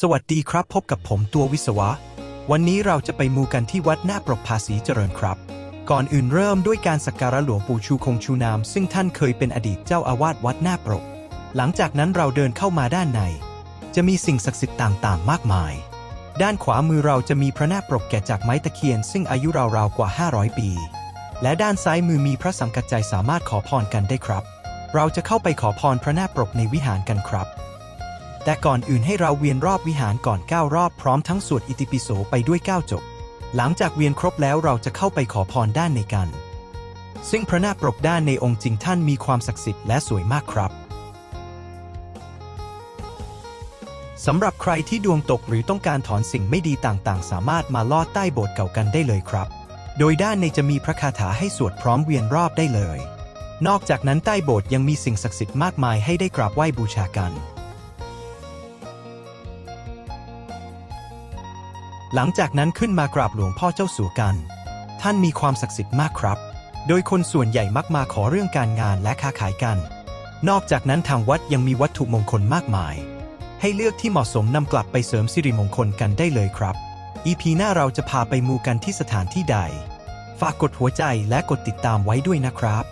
สวัสดีครับ พบกับผมตัววิศวะ วันนี้เราจะไปมูกันที่วัดหน้าปรกภาษีเจริญครับ ก่อนอื่นเริ่มด้วยการสักการะหลวงปู่ชูคงชูนาม ซึ่งท่านเคยเป็นอดีตเจ้าอาวาสวัดหน้าปรก หลังจากนั้นเราเดินเข้ามาด้านใน จะมีสิ่งศักดิ์สิทธิ์ต่างๆ มากมาย ด้านขวามือเราจะมีพระหน้าปรกแกะจากไม้ตะเคียน ซึ่งอายุราวๆกว่า 500 ปี และด้านซ้ายมือมีพระสังกัจใจสามารถขอพรกันได้ครับ เราจะเข้าไปขอพรพระหน้าปรกในวิหารกันครับ แต่ก่อนอื่นให้เราเวียนรอบวิหารก่อน 9 รอบพร้อมทั้งสวดอิติปิโสไปด้วย 9 จบ หลังจากเวียนครบแล้วเราจะเข้าไปขอพรด้านในกัน ซึ่งพระน้าปรกด้านในองค์จริงท่านมีความศักดิ์สิทธิ์และสวยมากครับสำหรับใครที่ดวงตกหรือต้องการถอนสิ่งไม่ดีต่างๆ สามารถมาลอดใต้โบสถ์เก่ากันได้เลยครับ โดยด้านในจะมีพระคาถาให้สวดพร้อมเวียนรอบได้เลย นอกจากนั้นใต้โบสถ์ยังมีสิ่งศักดิ์สิทธิ์มากมายให้ได้กราบไหว้บูชากัน หลังจากนั้นขึ้นมากราบหลวงพ่อเจ้าสัวกัน ท่านมีความศักดิ์สิทธิ์มากครับ โดยคนส่วนใหญ่มักมาขอเรื่องการงานและค้าขายกัน นอกจากนั้นทางวัดยังมีวัตถุมงคลมากมาย ให้เลือกที่เหมาะสมนำกลับไปเสริมสิริมงคลกันได้เลยครับ EP หน้าเราจะพาไปมูกันที่สถานที่ใด ฝากกดหัวใจและกดติดตามไว้ด้วยนะครับ